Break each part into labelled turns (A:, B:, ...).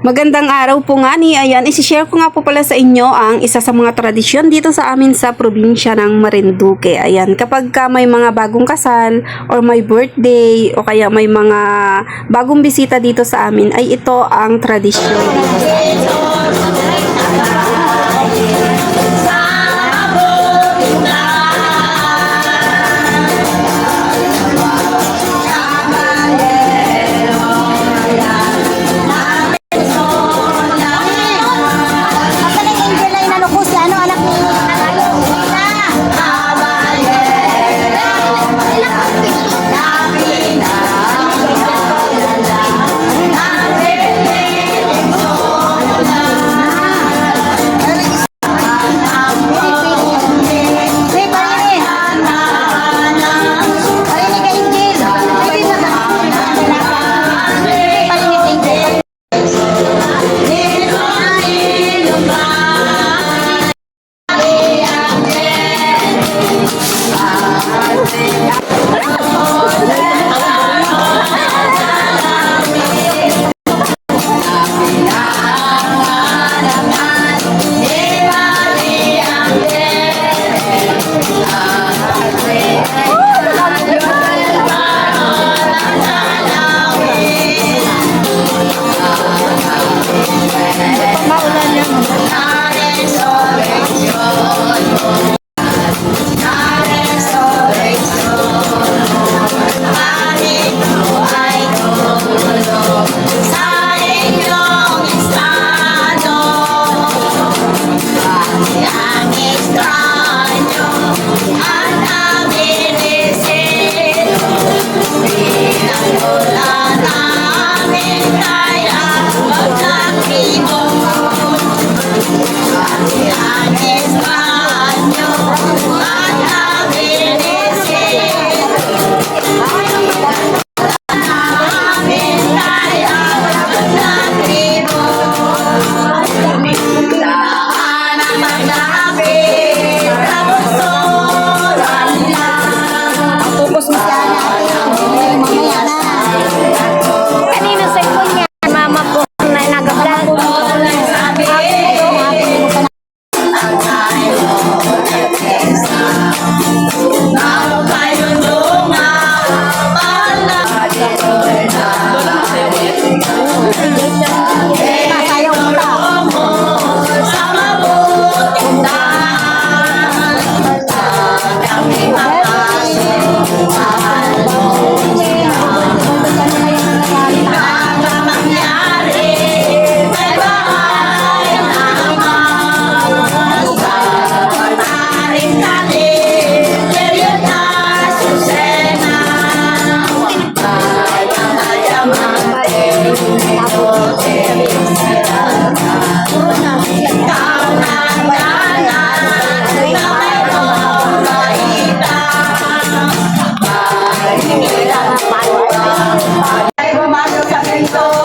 A: Magandang araw po nga ni. Ayan, isi-share ko nga po pala sa inyo ang isa sa mga tradisyon dito sa amin sa probinsya ng Marinduque. Ayan, kapag ka may mga bagong kasal or may birthday o kaya may mga bagong bisita dito sa amin ay ito ang tradisyon.
B: momento.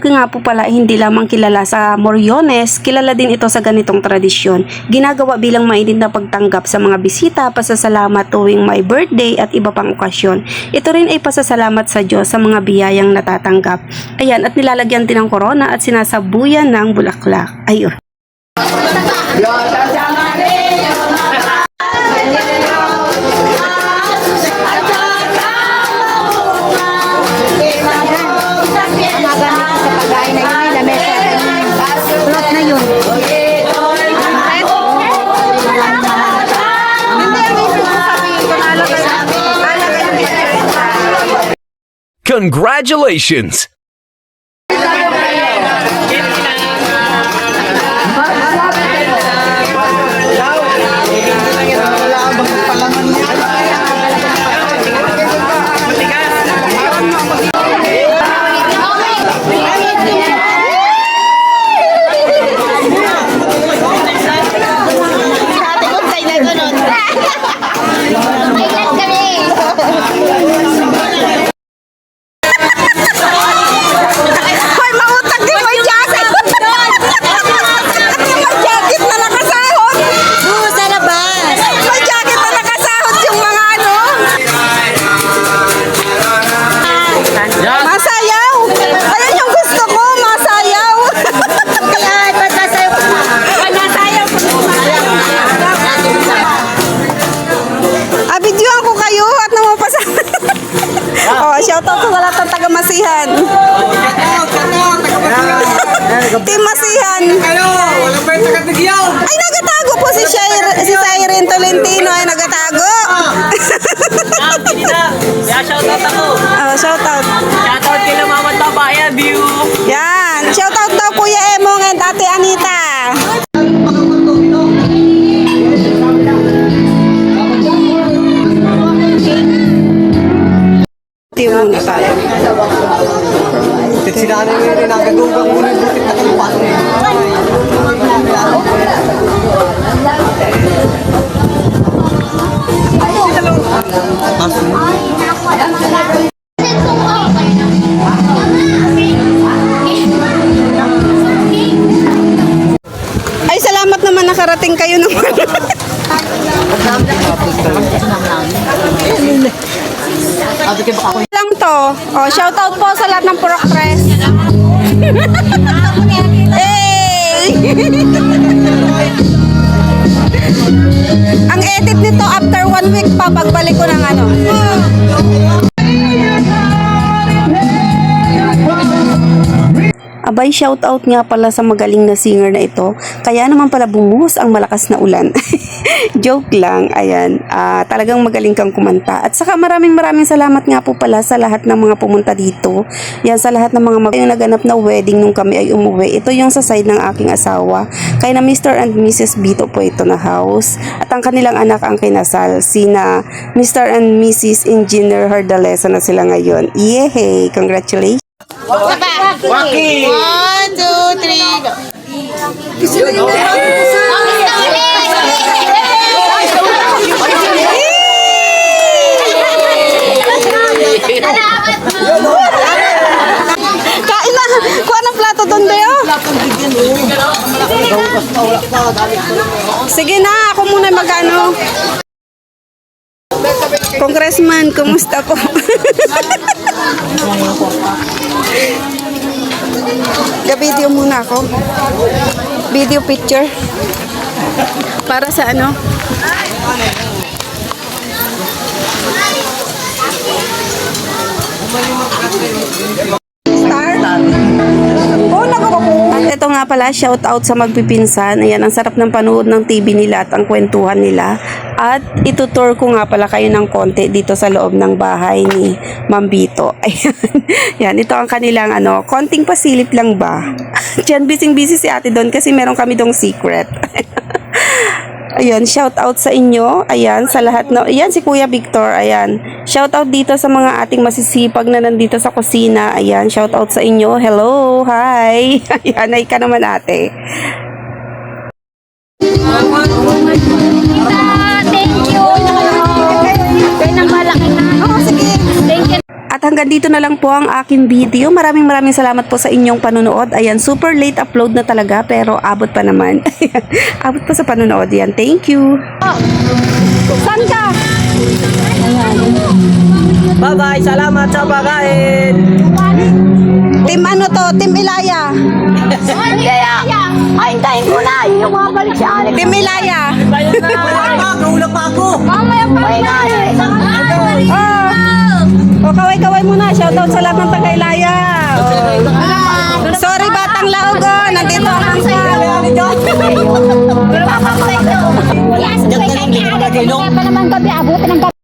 A: Marinduque nga po pala hindi lamang kilala sa Moriones, kilala din ito sa ganitong tradisyon. Ginagawa bilang mainit na pagtanggap sa mga bisita, pasasalamat tuwing may birthday at iba pang okasyon. Ito rin ay pasasalamat sa Diyos sa mga biyayang natatanggap. Ayan, at nilalagyan din ng korona at sinasabuyan ng bulaklak. Ayun.
C: Congratulations!
B: Kaya
A: shoutout
D: ako.
A: oh, shoutout.
D: Shoutout kay Mama Tabaya View.
A: Yan. Shoutout daw Kuya Emong and Ate Anita. Tiyo muna tayo.
D: Sila na yung nagagugang muna yung butit na.
A: Ay, salamat naman nakarating kayo naman. lang to. Oh, shout out po sa lahat ng Purok Press. hey! Ang edit nito after one week pa pagbalik ko ng ano. Abay, shout out nga pala sa magaling na singer na ito. Kaya naman pala bumuhos ang malakas na ulan. Joke lang, ayan. Ah, talagang magaling kang kumanta. At saka maraming maraming salamat nga po pala sa lahat ng mga pumunta dito. Yan, sa lahat ng mga mag- yung naganap na wedding nung kami ay umuwi. Ito yung sa side ng aking asawa. Kaya na Mr. and Mrs. Bito po ito na house. At ang kanilang anak ang kinasal. Sina Mr. and Mrs. Engineer Hardalesa na sila ngayon. Yehey! Congratulations!
D: Waki!
B: One, two, three, go.
A: Kain na! Kuha ng plato doon, Beo! Sige na, ako muna magano. Congressman, kumusta po? Ga-video muna ako. Video picture. Para sa ano? Nga pala, shout out sa magpipinsan. Ayan, ang sarap ng panood ng TV nila at ang kwentuhan nila. At itutour ko nga pala kayo ng konti dito sa loob ng bahay ni Mambito. Ayan. Yan, ito ang kanilang ano, konting pasilip lang ba? Diyan, busy-busy si ate doon kasi meron kami dong secret. Ayan, shout out sa inyo. Ayan, sa lahat na, ayan si Kuya Victor. Ayan, shout out dito sa mga ating masisipag na nandito sa kusina. Ayan, shout out sa inyo. Hello, hi. Ayan, ay ka naman ate. At hanggang dito na lang po ang aking video. Maraming maraming salamat po sa inyong panonood. Ayan, super late upload na talaga pero abot pa naman. abot pa sa panonood yan. Thank you. Saan ka?
D: Bye-bye, salamat sa pagkain.
A: Team ano to? Team Ilaya.
B: Kaya, ay, hintayin ko na. Yung mga balik si Alex.
A: Team Ilaya.
D: Wala pa, kaulang pa ako.
B: Mamaya pa rin na.
A: O kaway-kaway muna. Shoutout sa lahat ng taga Ilaya. Oh. Sorry batang laog. Oh. Nandito ang angkal.
B: Pero papapalay ko. Wala sa kanya. Kaya pa naman gabi, abutin ng gabi.